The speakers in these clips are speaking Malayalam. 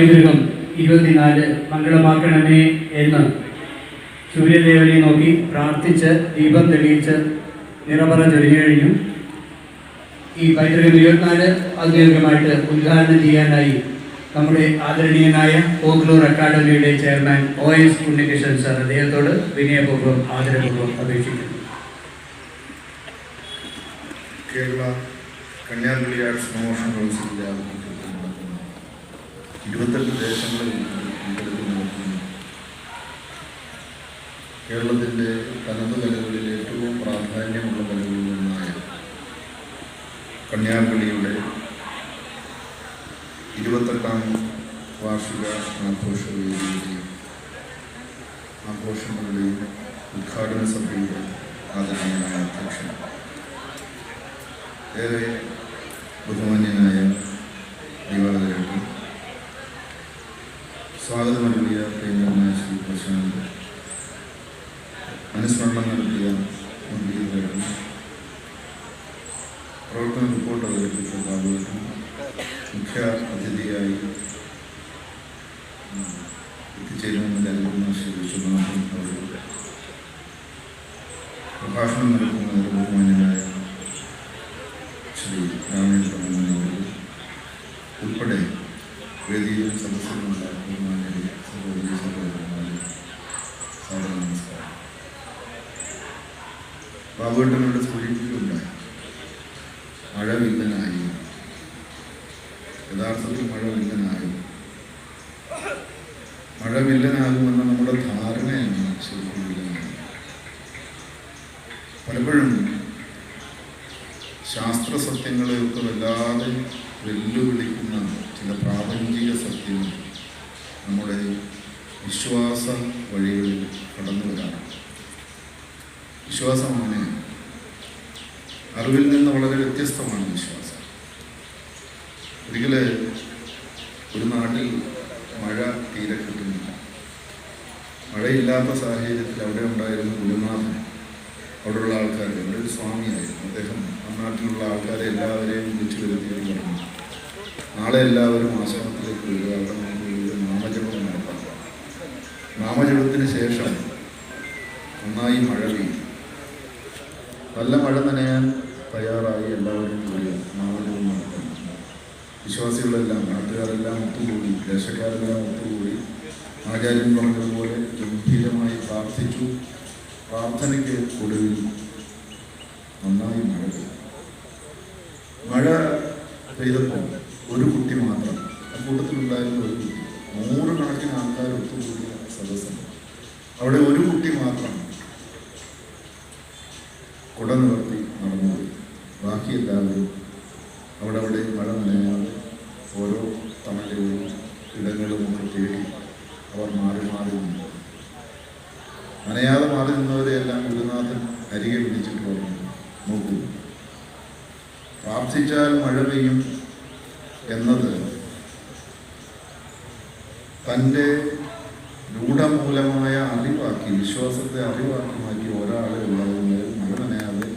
പൈതൃകം ഇരുപത്തിനാല് മംഗളമാക്കണമേ എന്ന് സൂര്യദേവനെ നോക്കി പ്രാർത്ഥിച്ച് ദീപം തെളിയിച്ച് നിറപറ ചൊരിഞ്ഞു കഴിഞ്ഞു ഈ പൈതൃകം ഇരുപത്തിനാല് ഔദ്യോഗികമായിട്ട് ഉദ്ഘാടനം ചെയ്യാനായി നമ്മുടെ ആദരണീയനായ പോക്ലൂർ അക്കാദമിയുടെ chairman O S Unnikrishnan sir അദ്ദേഹത്തോട് വിനയപൂർവം ആദരപൂർവം അപേക്ഷിക്കുന്നു. കേരള കന്യാകുമാരി ആർട്സ് പ്രൊമോഷൻ കൗൺസിലിന്റെ ഇരുപത്തെട്ട് ദേശങ്ങളിൽ കേരളത്തിന്റെ തനത് കലകളിൽ ഏറ്റവും പ്രാധാന്യമുള്ള കലകളിലൊന്നായ കന്യാകുമാരിയുടെ ഇരുപത്തെട്ടാം വാർഷിക ആഘോഷ വേദിയുടെയും ആഘോഷങ്ങളുടെയും ഉദ്ഘാടന സഭയുടെ ആദരണീയനായ അധ്യക്ഷൻ ഏറെ ബഹുമാന്യനായ അനുസ്മരണം നടത്തിയ മുൻപീതം പ്രവർത്തന റിപ്പോർട്ട് അവതരിപ്പിച്ച ബാബുവേട്ടൻ മുഖ്യ അതിഥിയായി എത്തിച്ചേരുമെന്ന് കരുതുന്ന ശ്രീ വിശ്വനാഥൻ അവർ പ്രഭാഷണം നടത്തുന്ന സൂചിപ്പിക്കുകയുണ്ടായി മഴ വില്ലനായി യഥാർത്ഥത്തിൽ മഴ വില്ലനായി മഴ വില്ലനാകുമെന്ന നമ്മുടെ ധാരണയാണ് ശരിക്കും വില്ലനായി. പലപ്പോഴും ശാസ്ത്ര സത്യങ്ങളെയൊക്കെ വല്ലാതെ വെല്ലുവിളിക്കുന്ന ചില പ്രാപഞ്ചിക സത്യങ്ങൾ നമ്മുടെ വിശ്വാസ വഴികളിൽ കടന്നു വരാറുണ്ട് വിശ്വാസമാണ് അറിവിൽ നിന്ന് വളരെ വ്യത്യസ്തമാണ് വിശ്വാസം. ഒരിക്കൽ ഒരു നാട്ടിൽ മഴ തീരെ കിട്ടുന്നില്ല. മഴയില്ലാത്ത സാഹചര്യത്തിൽ അവിടെ ഉണ്ടായിരുന്ന ഗുരുനാഥൻ അവിടെയുള്ള ആൾക്കാർ അവിടെ ഒരു സ്വാമിയായിരുന്നു. അദ്ദേഹം ആ നാട്ടിലുള്ള ആൾക്കാരെ എല്ലാവരെയും വിളിച്ചു വരുത്തിയത് പറഞ്ഞു. നാളെ എല്ലാവരും ആശ്രമത്തിലേക്ക് വരിക അവിടെ നമുക്ക് നാമജപം നടത്താം. നാമജപത്തിന് ശേഷം നന്നായി മഴ പെയ്യും. നല്ല മഴ നനയാൻ തയ്യാറായി എല്ലാവരും കൂടി നാമജപം നടത്തുന്നു. വിശ്വാസികളെല്ലാം നാട്ടുകാരെല്ലാം ഒത്തുകൂടി ദേശക്കാരെല്ലാം ഒത്തുകൂടി ആചാര്യൻ പറഞ്ഞതുപോലെ ഗംഭീരമായി പ്രാർത്ഥിച്ചു. പ്രാർത്ഥനയ്ക്ക് ഒടുവിൽ നന്നായി മഴ പെയ്തു. മഴ പെയ്തപ്പോൾ ഒരു കുട്ടി മാത്രം അക്കൂട്ടത്തിലുണ്ടായിരുന്ന കൂട്ടത്തിലുണ്ടായിരുന്ന ഒരു കുട്ടി നൂറുകണക്കിന് ആൾക്കാർ ഒത്തുകൂടിയ സദസ്സുണ്ട്. അവിടെ ഒരു കുട്ടി മാത്രം കുട നിവർത്തി നടന്നുപോയി ബാക്കി എല്ലാവരും അവിടെ അവിടെ മഴ നനയാതെ ഓരോ തണലുകളും ഇടങ്ങളും ഒക്കെ തേടി അവർ മാറി മാറി നിന്നു നനയാതെ മാറി നിന്നവരെയെല്ലാം ഗുരുനാഥൻ അരികെ പിടിച്ചിട്ട് പറഞ്ഞു നോക്കൂ. പ്രാർത്ഥിച്ചാൽ മഴ പെയ്യും എന്നത് തന്റെ രൂഢമൂലമായ അറിവാക്കി വിശ്വാസത്തെ അറിവാക്കി മാറ്റി ഒരാളെ ഉള്ളതുകൊണ്ട് മഴ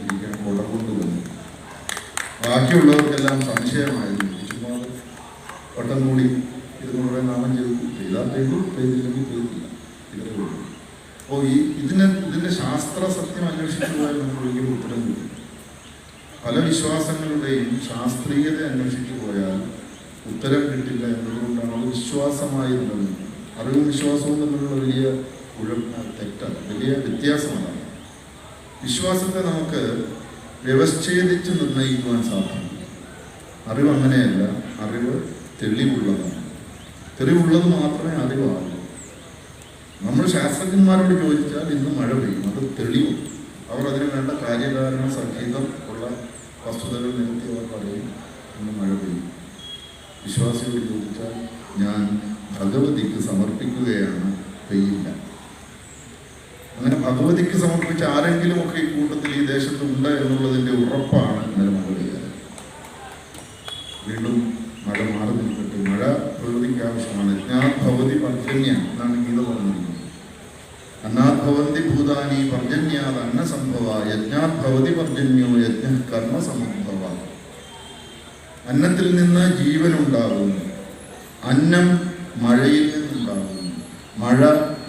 ഇരിക്കാൻ കുട കൊണ്ടുവന്നു. ബാക്കിയുള്ളവർക്കെല്ലാം സംശയമായിരുന്നു. ചുമ്മാ വട്ടം കൂടി ഇരുന്നൂറ് നാമം ചെയ്തു ചെയ്താൽ ചെയ്തു ചെയ്തില്ലെങ്കിൽ ചെയ്തില്ല. ഇതേ ഉള്ളൂ. അപ്പോൾ ഈ ഇതിന് ഇതിന്റെ ശാസ്ത്ര സത്യം നമുക്ക് ഒരിക്കലും ഉത്തരം കിട്ടും പല വിശ്വാസങ്ങളുടെയും ശാസ്ത്രീയത അന്വേഷിച്ചു പോയാൽ ഉത്തരം കിട്ടില്ല എന്നതുകൊണ്ടാണ് അത് വിശ്വാസമായി നിലനിൽക്കുന്നത് അറിവും വിശ്വാസവും തമ്മിലുള്ള വലിയ തെറ്റാണ്. വലിയ വ്യത്യാസമാണ്. വിശ്വാസത്തെ നമുക്ക് വ്യവച്ഛേദിച്ച് നിർണയിക്കുവാൻ സാധിക്കും. അറിവ് അങ്ങനെയല്ല. അറിവ് തെളിവുള്ളതാണ്. തെളിവുള്ളത് മാത്രമേ അറിവാകൂ. നമ്മൾ ശാസ്ത്രജ്ഞന്മാരോട് ചോദിച്ചാൽ ഇന്ന് മഴ പെയ്യും. അത് തെളിവും അവർ അതിന് വേണ്ട കാര്യകാരണ സംഗീതം ഉള്ള വസ്തുതകൾ നിരത്തി അവർ പറയും ഇന്ന് മഴ പെയ്യും. വിശ്വാസിയോട് ചോദിച്ചാൽ ഞാൻ ഭഗവതിക്ക് സമർപ്പിക്കുകയാണ് പെയ്യില്ല. അങ്ങനെ ഭഗവതിക്ക് സമർപ്പിച്ച ആരെങ്കിലും ഒക്കെ ഈ കൂട്ടത്തിൽ ഈ ദേശത്തുണ്ട് എന്നുള്ളതിന്റെ ഉറപ്പാണ് ഇന്നലെ മഴ പെയ്യാറ് വീണ്ടും മഴ മാറി നിൽക്കട്ടെ മഴ പ്രകൃതിക്ക് ആവശ്യമാണ്. ഞാൻ ഭവതി പർജന്യ എന്നാണ് ഗീത പറഞ്ഞിരിക്കുന്നത്. അന്നാഭവന്തി ഭൂതാനി പർജന്യാത് അന്നസംഭവ യജ്ഞാത് ഭവതി പർജന്യോ യജ്ഞ കർമ്മ സംഭവ അന്നത്തിൽ നിന്ന് ജീവനുണ്ടാകുന്നു. അന്നം മഴയിൽ നിന്നുണ്ടാകുന്നു. മഴ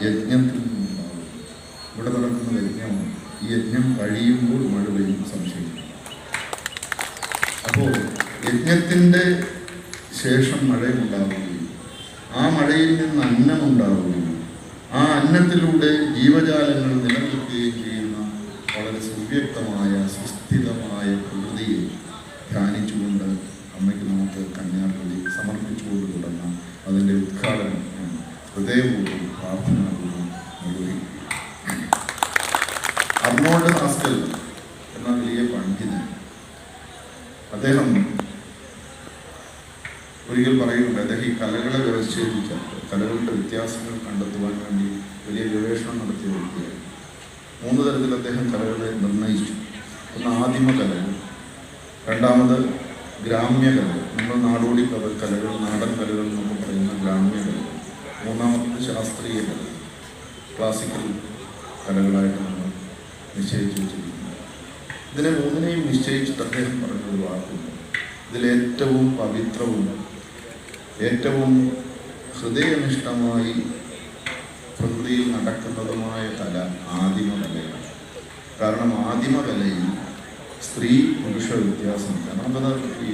യജ്ഞത്തിൽ നിന്നുണ്ടാകുന്നു. ഇവിടെ നടക്കുന്ന യജ്ഞമാണ് ഈ യജ്ഞം കഴിയുമ്പോൾ മഴ പെയ്യും സംശയം അപ്പോൾ യജ്ഞത്തിന്റെ ശേഷം മഴയുണ്ടാവുകയും ആ മഴയിൽ നിന്ന് അന്നമുണ്ടാവുകയും ആ അന്നത്തിലൂടെ ജീവജാലങ്ങൾ നിലനിൽക്കുകയും ചെയ്യുന്ന വളരെ സുവ്യക്തമായ സുസ്ഥിരമായ പ്രകൃതിയെ ധ്യാനിച്ചുകൊണ്ട് അമ്മയ്ക്ക് നമുക്ക് കന്യാകുമാരി സമർപ്പിച്ചുകൊണ്ട് തുടങ്ങാം. അതിന്റെ ഉദ്ഘാടനം ഹൃദയപൂർവം പ്രാർത്ഥനാപൂർവം നിർവഹിക്കും. അർണോൾഡ് ഹാസ്കൽ എന്ന വലിയ പണ്ഡിതൻ അദ്ദേഹം ഒരിക്കൽ പറയുന്നുണ്ട് അദ്ദേഹം ഈ കലകളെ വ്യവച്ഛേദിച്ച കലകളുടെ വ്യത്യാസങ്ങൾ കണ്ടെത്തുവാൻ വേണ്ടി വലിയ ഗവേഷണം നടത്തിയ വ്യക്തിയാണ് മൂന്ന് തരത്തിൽ അദ്ദേഹം കലകളെ നിർണയിച്ചു. ഒന്ന് ആദിമ കലകൾ രണ്ടാമത് ഗ്രാമ്യ കലകൾ. നമ്മൾ നാടോടി കല കലകൾ നാടൻ കലകൾ എന്നൊക്കെ പറയുന്ന ഗ്രാമ്യ കലകൾ. മൂന്നാമത്തത് ശാസ്ത്രീയ കലകൾ. ക്ലാസിക്കൽ കലകളായിട്ട് നമ്മൾ നിശ്ചയിച്ചു വെച്ചിരിക്കുന്നത് ഇതിനെ മൂന്നിനെയും നിശ്ചയിച്ചിട്ട് അദ്ദേഹം പറഞ്ഞൊരു വാക്കുണ്ട്. ഇതിലേറ്റവും പവിത്രവും ഏറ്റവും ഹൃദയനിഷ്ഠമായി പ്രകൃതിയിൽ നടക്കുന്നതുമായ കല ആദിമകലയാണ്. കാരണം ആദിമകലയിൽ സ്ത്രീ പുരുഷ വ്യത്യാസമില്ല. നമുക്കത് ഈ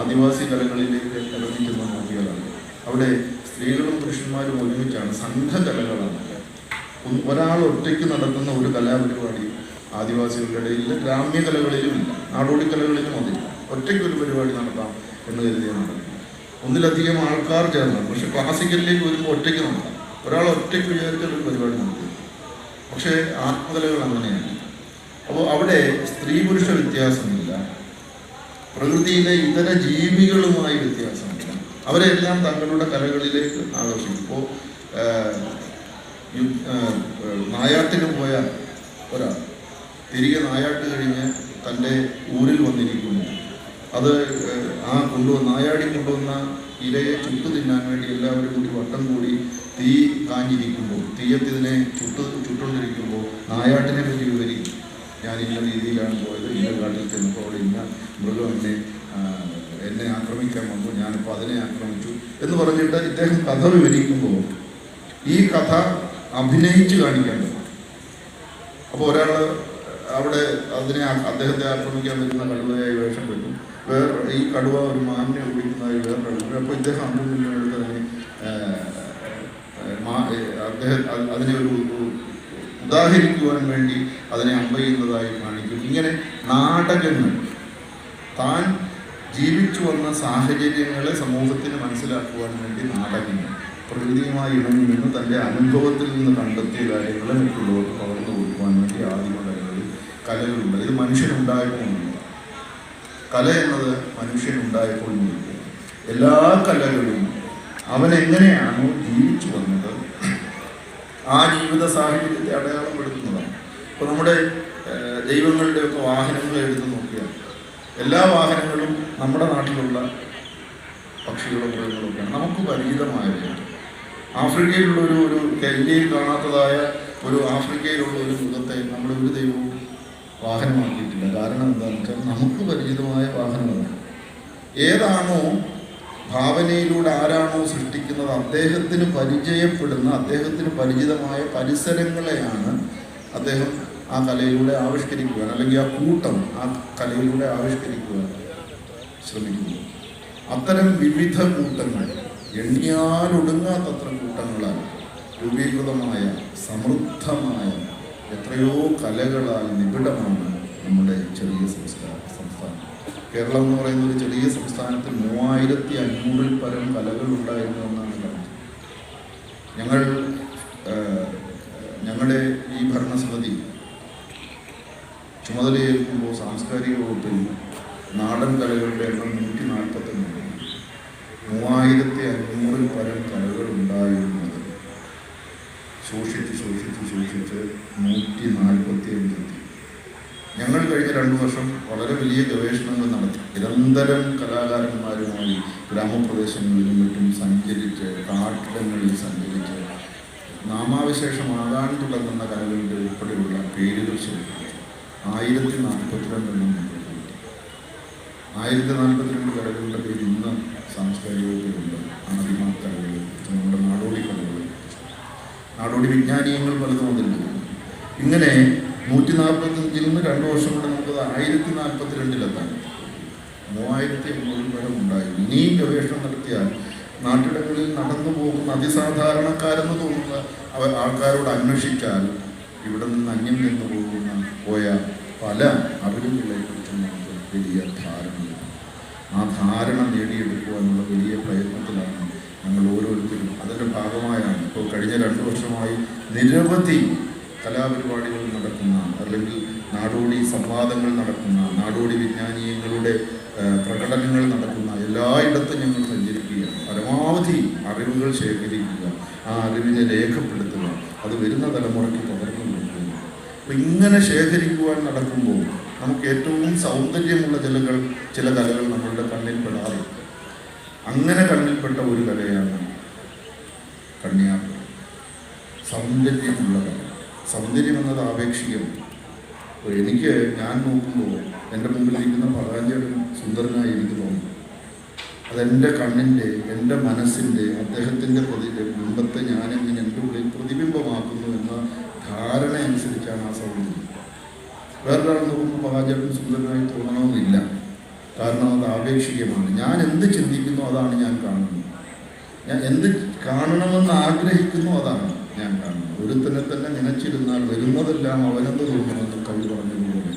ആദിവാസി കലകളിലേക്ക് ഇറങ്ങി നോക്കിയതാണ് അവിടെ സ്ത്രീകളും പുരുഷന്മാരും ഒരുമിച്ചാണ് സംഘകലകളാണ്. ഒരാൾ ഒറ്റയ്ക്ക് നടത്തുന്ന ഒരു കലാപരിപാടി ആദിവാസികളുടെ ഇടയിൽ ഗ്രാമ്യ കലകളിലും ഇല്ല. നാടോടി കലകളിലും അതില്ല. ഒറ്റയ്ക്ക് ഒരു പരിപാടി നടത്താം എന്ന് കരുതിയ നടക്കും ഒന്നിലധികം ആൾക്കാർ ചേർന്നാണ് പക്ഷെ ക്ലാസിക്കലിലേക്ക് വരുമ്പോൾ ഒറ്റയ്ക്ക് നമ്മൾ ഒരാൾ ഒറ്റയ്ക്ക് വിചാരിച്ച ഒരു പരിപാടി നടത്തി പക്ഷേ ആത്മകലകൾ അങ്ങനെയാണ്. അപ്പോൾ അവിടെ സ്ത്രീ പുരുഷ വ്യത്യാസമില്ല. പ്രകൃതിയിലെ ഇതര ജീവികളുമായി വ്യത്യാസമില്ല. അവരെല്ലാം തങ്ങളുടെ കലകളിലേക്ക് ആകർഷിക്കും. ഇപ്പോൾ നായാട്ടിന് പോയ ഒരാൾ. തിരികെ നായാട്ട് കഴിഞ്ഞ് തന്റെ ഊരിൽ വന്നിരിക്കുന്നു അത് ആ കൊണ്ടുവന്ന നായാടി കൊണ്ടുവന്ന ഇരയെ ചുട്ടു തിന്നാൻ വേണ്ടി എല്ലാവരും കൂടി വട്ടം കൂടി തീ കാഞ്ഞിരിക്കുമ്പോൾ തീയത്തിനെ ചുട്ട് ചുട്ടുകൊണ്ടിരിക്കുമ്പോൾ നായാട്ടിനെ പറ്റി വിവരിക്കും. ഞാൻ ഇന്ന രീതിയിലാണ് പോയത്. ഇന്ന കാട്ടിൽ ചെന്നപ്പോൾ അവിടെ ഇന്ന മൃഗം എന്നെ എന്നെ ആക്രമിക്കാൻ വന്നു. ഞാനിപ്പോൾ അതിനെ ആക്രമിച്ചു എന്ന് പറഞ്ഞിട്ട് ഇദ്ദേഹം കഥ വിവരിക്കുമ്പോൾ ഈ കഥ അഭിനയിച്ച് കാണിക്കേണ്ടത് അപ്പോൾ ഒരാൾ അവിടെ അതിനെ അദ്ദേഹത്തെ ആക്രമിക്കാൻ പറ്റുന്ന കടുവയായി വേഷം കെട്ടും വേറെ ഈ കടുവ ഒരു മാനിനെ ഓടിക്കുന്നതായി വേറെ അപ്പോൾ ഇദ്ദേഹം അമ്പത് അതിനെ മാ- ഏ, അദ്ദേഹം അത് അതിനെ ഒരു ഉദാഹരിക്കുവാൻ വേണ്ടി അതിനെ അമ്പയുന്നതായി കാണിക്കും. ഇങ്ങനെ നാടകങ്ങൾ താൻ ജീവിച്ചു വന്ന സാഹചര്യങ്ങളെ സമൂഹത്തിന് മനസ്സിലാക്കുവാൻ വേണ്ടി നാടകങ്ങൾ പ്രകൃതിയുമായി ഇണങ്ങി നിന്ന് തന്റെ അനുഭവത്തിൽ നിന്ന് കണ്ടെത്തിയ കാര്യങ്ങളെ മറ്റുള്ളവർക്ക് പകർന്നു കൊടുക്കുവാൻ വേണ്ടി ആദ്യമുള്ള കലകളുണ്ട്. ഇത് മനുഷ്യനുണ്ടായപ്പോഴുണ്ട് കല എന്നത് മനുഷ്യനുണ്ടായപ്പോൾ മുതൽ എല്ലാ കലകളും അവൻ എങ്ങനെയാണോ ജീവിച്ചു വന്നത് ആ ജീവിത സാഹചര്യത്തെ അടയാളപ്പെടുത്തുന്നതാണ് ഇപ്പോൾ നമ്മുടെ ദൈവങ്ങളുടെ ദൈവങ്ങളുടെയൊക്കെ വാഹനങ്ങൾ എടുത്തു നോക്കിയാൽ എല്ലാ വാഹനങ്ങളും നമ്മുടെ നാട്ടിലുള്ള പക്ഷികളും മൃഗങ്ങളൊക്കെയാണ്. നമുക്ക് പരിചിതമായവയാണ്. ആഫ്രിക്കയിലുള്ള ഒരു ഒരു ഇന്ത്യയിൽ കാണാത്തതായ ഒരു ആഫ്രിക്കയിലുള്ള ഒരു മൃഗത്തെ നമ്മൾ ഒരു ദൈവവും വാഹനമാക്കിയിട്ടില്ല കാരണം എന്താണെന്ന് വെച്ചാൽ നമുക്ക് പരിചിതമായ വാഹനമല്ല. ഏതാണോ ഭാവനയിലൂടെ ആരാണോ സൃഷ്ടിക്കുന്നത് അദ്ദേഹത്തിന് പരിചയപ്പെടുന്ന അദ്ദേഹത്തിന് പരിചിതമായ പരിസരങ്ങളെയാണ് അദ്ദേഹം ആ കലയിലൂടെ ആവിഷ്കരിക്കുവാൻ അല്ലെങ്കിൽ ആ കൂട്ടം ആ കലയിലൂടെ ആവിഷ്കരിക്കുവാൻ ശ്രമിക്കുന്നു. അത്തരം വിവിധ കൂട്ടങ്ങൾ എണ്ണിയാലൊടുങ്ങാത്തത്ര കൂട്ടങ്ങളാണ് രൂപീകൃതമായ സമൃദ്ധമായ എത്രയോ കലകളാൽ നിബിഡമാണ് നമ്മുടെ ചെറിയ സംസ്ഥാന സംസ്ഥാനം. കേരളം എന്ന് പറയുന്ന ഒരു ചെറിയ സംസ്ഥാനത്തിൽ മൂവായിരത്തി അഞ്ഞൂറിൽ പരം കലകൾ ഉണ്ടായിരുന്നു എന്നാണ് പറഞ്ഞത് ഞങ്ങൾ ഞങ്ങളുടെ ഈ ഭരണസമിതി ചുമതലയേൽക്കുമ്പോൾ സാംസ്കാരിക വകുപ്പിൽ നാടൻ കലകളുടെ എണ്ണം നൂറ്റി നാൽപ്പത്തൊന്ന് മൂവായിരത്തി അഞ്ഞൂറിൽ പരം കലകൾ ഉണ്ടായിരുന്നത് സൂക്ഷിച്ച് സൂക്ഷിച്ച് സൂക്ഷിച്ച് നൂറ്റി നാൽപ്പത്തി അഞ്ചെത്തി ഞങ്ങൾ കഴിഞ്ഞ രണ്ടു വർഷം വളരെ വലിയ ഗവേഷണങ്ങൾ നടത്തി. നിരന്തരം കലാകാരന്മാരുമായി ഗ്രാമപ്രദേശങ്ങളിലും മറ്റും സഞ്ചരിച്ച് കാട്ടിടങ്ങളിൽ സഞ്ചരിച്ച് നാമാവിശേഷമാകാൻ തുടങ്ങുന്ന കലകളുടെ ഉൾപ്പെടെയുള്ള പേരുകൾ ശേഖരിച്ചു. ആയിരത്തി നാൽപ്പത്തിരണ്ടെണ്ണം ആയിരത്തി നാൽപ്പത്തിരണ്ട് കലകളുടെ പേര് ഇന്ന് സാംസ്കാരിക വകുപ്പിലുണ്ട് നമ്മുടെ നാടോടി കലകൾ. നാടോടി വിജ്ഞാനീയങ്ങൾ പലതും അതിലുണ്ട്. ഇങ്ങനെ നൂറ്റി നാൽപ്പത്തഞ്ചിൽ നിന്ന് രണ്ട് വർഷം കൊണ്ട് നമുക്കത് ആയിരത്തി നാൽപ്പത്തി രണ്ടിലെത്താൻ മൂവായിരത്തി എണ്ണൂറ് വരെ ഉണ്ടായി ഇനിയും ഗവേഷണം നടത്തിയാൽ നാട്ടിടങ്ങളിൽ നടന്നു പോകുന്ന അതിസാധാരണക്കാരെന്ന് തോന്നുന്ന അവ ആൾക്കാരോട് അന്വേഷിച്ചാൽ ഇവിടെ നിന്ന് അന്യം നിന്ന് പോകുന്ന പോയ പല അറിവുകളെ കുറിച്ച് നമുക്ക് വലിയ ധാരണയാണ് ആ ധാരണ നേടിയെടുക്കുവാനുള്ള വലിയ പ്രയത്നത്തിലാണ് ഞങ്ങൾ ഓരോരുത്തരും. അതിന്റെ ഭാഗമായാണ് ഇപ്പോൾ കഴിഞ്ഞ രണ്ട് വർഷമായി നിരവധി കലാപരിപാടികൾ നടക്കുന്ന അല്ലെങ്കിൽ നാടോടി സംവാദങ്ങൾ നടക്കുന്ന നാടോടി വിജ്ഞാനീയങ്ങളുടെ പ്രകടനങ്ങൾ നടക്കുന്ന എല്ലായിടത്തും ഞങ്ങൾ സഞ്ചരിക്കുകയാണ്. പരമാവധി അറിവുകൾ ശേഖരിക്കുക ആ അറിവിനെ രേഖപ്പെടുത്തുക അത് വരുന്ന തലമുറയ്ക്ക് പകർന്നു കൊടുക്കുക. അപ്പം ഇങ്ങനെ ശേഖരിക്കുവാൻ നടക്കുമ്പോൾ നമുക്ക് ഏറ്റവും സൗന്ദര്യമുള്ള ചിലകൾ ചില കലകൾ നമ്മളുടെ കണ്ണിൽ അങ്ങനെ കണ്ണിൽപ്പെട്ട ഒരു കലയാണ് കണ്യാർപ്പുറം സൗന്ദര്യമുള്ള കല. സൗന്ദര്യം എന്നത് ആപേക്ഷികമാണ് അപ്പോൾ എനിക്ക് ഞാൻ നോക്കുമ്പോൾ എന്റെ മുമ്പിലിരിക്കുന്ന ഇരിക്കുന്ന പകാഞ്ചേടൻ സുന്ദരനായി എനിക്ക് തോന്നുന്നു അതെന്റെ കണ്ണിന്റെ എന്റെ മനസ്സിന്റെ അദ്ദേഹത്തിന്റെ പ്രതി ബിംബത്തെ ഞാനെങ്ങനെ എന്റെ ഉള്ളിൽ പ്രതിബിംബമാക്കുന്നു എന്ന ധാരണ അനുസരിച്ചാണ് ആ സൗന്ദര്യം. വേറൊരാൾ നോക്കുമ്പോൾ പകാചേട്ടൻ സുന്ദരനായി തോന്നണമെന്നില്ല. കാരണം അത് ആപേക്ഷികമാണ്. ഞാൻ എന്ത് ചിന്തിക്കുന്നു അതാണ് ഞാൻ കാണുന്നത്. ഞാൻ എന്ത് കാണണമെന്ന് ആഗ്രഹിക്കുന്നു അതാണ് ഞാൻ കാണുന്നത്. ഒരുത്തനെ തന്നെ നനച്ചിരുന്നാൽ വരുന്നതെല്ലാം അവനെന്ത് തോന്നുമെന്ന് കവി പറഞ്ഞതുപോലെ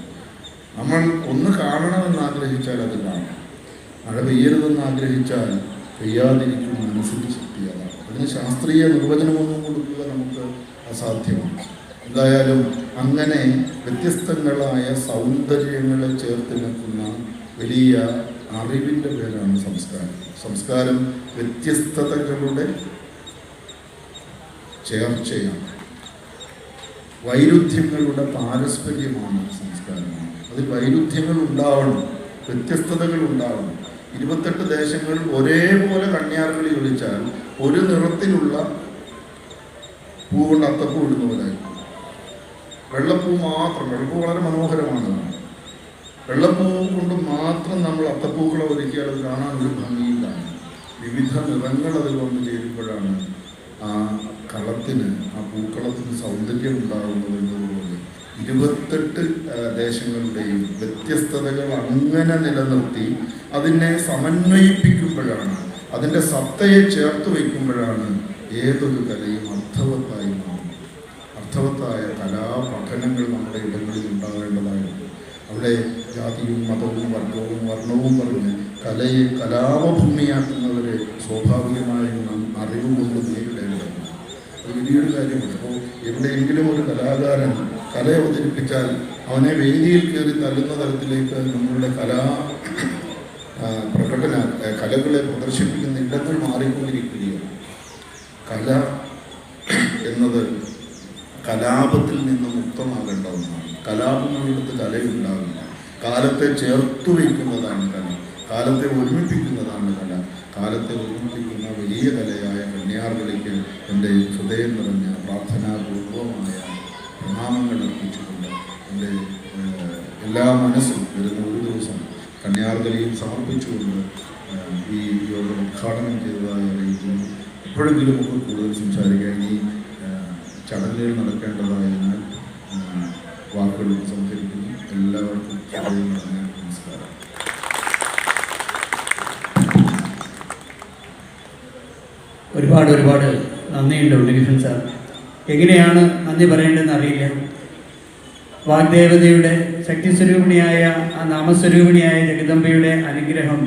നമ്മൾ ഒന്ന് കാണണമെന്ന് ആഗ്രഹിച്ചാൽ അത് കാണും മഴ പെയ്യരുതെന്ന് ആഗ്രഹിച്ചാൽ പെയ്യാതിരിക്കും മനസ്സിന് ശക്തി അതിന് ശാസ്ത്രീയ നിർവചനമൊന്നും കൊടുക്കുക നമുക്ക് അസാധ്യമാണ്. എന്തായാലും അങ്ങനെ വ്യത്യസ്തങ്ങളായ സൗന്ദര്യങ്ങളെ ചേർത്ത് നിൽക്കുന്ന വലിയ അറിവിന്റെ പേരാണ് സംസ്കാരം. സംസ്കാരം വ്യത്യസ്തതകളുടെ ചേർച്ചയാണ്. വൈരുദ്ധ്യങ്ങളുടെ പാരസ്പര്യമാണ് സംസ്കാരം. അതിൽ വൈരുദ്ധ്യങ്ങൾ ഉണ്ടാവണം വ്യത്യസ്തതകൾ ഉണ്ടാവണം. ഇരുപത്തെട്ട് ദേശങ്ങൾ ഒരേപോലെ കണ്യാർകളി ഒളിച്ചാൽ ഒരു നിറത്തിലുള്ള പൂ കൊണ്ട് അത്തപ്പൂ ഇടുന്ന പോലെ വെള്ളപ്പൂ മാത്രം വെള്ളപ്പൂ വളരെ മനോഹരമാണ്. വെള്ളപ്പൂ കൊണ്ട് മാത്രം നമ്മൾ അത്തപ്പൂക്കളെ ഒരുക്കിയാൽ അത് കാണാൻ ഒരു ഭംഗിയിലാണ് വിവിധ നിറങ്ങൾ അതിൽ വന്നു ചേരുമ്പോഴാണ് ആ കളത്തിന് ആ പൂക്കളത്തിന് സൗന്ദര്യം ഉണ്ടാകുന്നത് എന്നുള്ളത് ഇരുപത്തെട്ട് ദേശങ്ങളുടെയും വ്യത്യസ്തതകൾ അങ്ങനെ നിലനിർത്തി അതിനെ സമന്വയിപ്പിക്കുമ്പോഴാണ് അതിന്റെ സത്തയെ ചേർത്ത് വയ്ക്കുമ്പോഴാണ് ഏതൊരു കലയും അർത്ഥവത്തായി മാറുന്നത്. അർത്ഥവത്തായ കലാപഠനങ്ങൾ നമ്മുടെ ഇടങ്ങളിൽ ഉണ്ടാകേണ്ടതായിട്ടുണ്ട് അവിടെ ജാതിയും മതവും വർഗവും വർണവും പറഞ്ഞ് കലയെ കലാപഭൂമിയാക്കുന്നവരെ സ്വാഭാവികമായും നാം അറിവ് കൊണ്ട് നേരിടേണ്ടതാണ് അത് വലിയൊരു കാര്യമാണ്. അപ്പോൾ എവിടെയെങ്കിലും ഒരു കലാകാരൻ കല അവതരിപ്പിച്ചാൽ അവനെ വേദിയിൽ കയറി തല്ലുന്ന തരത്തിലേക്ക് നമ്മളുടെ കലാ പ്രകടന കലകളെ പ്രദർശിപ്പിക്കുന്ന ഇടങ്ങൾ മാറിക്കൊണ്ടിരിക്കുകയാണ്. കല എന്നത് കലാപത്തിൽ നിന്ന് മുക്തമാകേണ്ട ഒന്നാണ്. കലാപങ്ങളിടത്ത് കലയുണ്ടാവില്ല. കാലത്തെ ചേർത്തു വയ്ക്കുന്നതാണ് കല. കാലത്തെ ഒരുമിപ്പിക്കുന്നതാണ് കാലത്തെ ഒരുമിപ്പിക്കുന്ന വലിയ കലയായ കന്യാർകളിക്ക് എന്റെ ഹൃദയം നിറഞ്ഞ പ്രാർത്ഥനാപൂർവമായ പ്രണാമങ്ങൾ അർപ്പിച്ചുകൊണ്ട് എന്റെ എല്ലാ മനസ്സും വരുന്ന ഒരു ദിവസം കന്യാർകളിയും സമർപ്പിച്ചുകൊണ്ട് ഈ യോഗം ഉദ്ഘാടനം ചെയ്തതായി അറിയിക്കുന്നു. എപ്പോഴെങ്കിലും ഒക്കെ കൂടുതൽ സംസാരിക്കാൻ ഈ ചടങ്ങുകൾ നടക്കേണ്ടതായതിനാൽ വാക്കുകൾ ഒരുപാട് ഒരുപാട് നന്ദിയുണ്ട് ഉണ്ണികൃഷ്ണൻ സാർ. എങ്ങനെയാണ് നന്ദി പറയേണ്ടതെന്ന് അറിയില്ല. വാഗ്ദേവതയുടെ ശക്തിസ്വരൂപിണിയായ ആ നാമസ്വരൂപിണിയായ ജഗദമ്പയുടെ അനുഗ്രഹം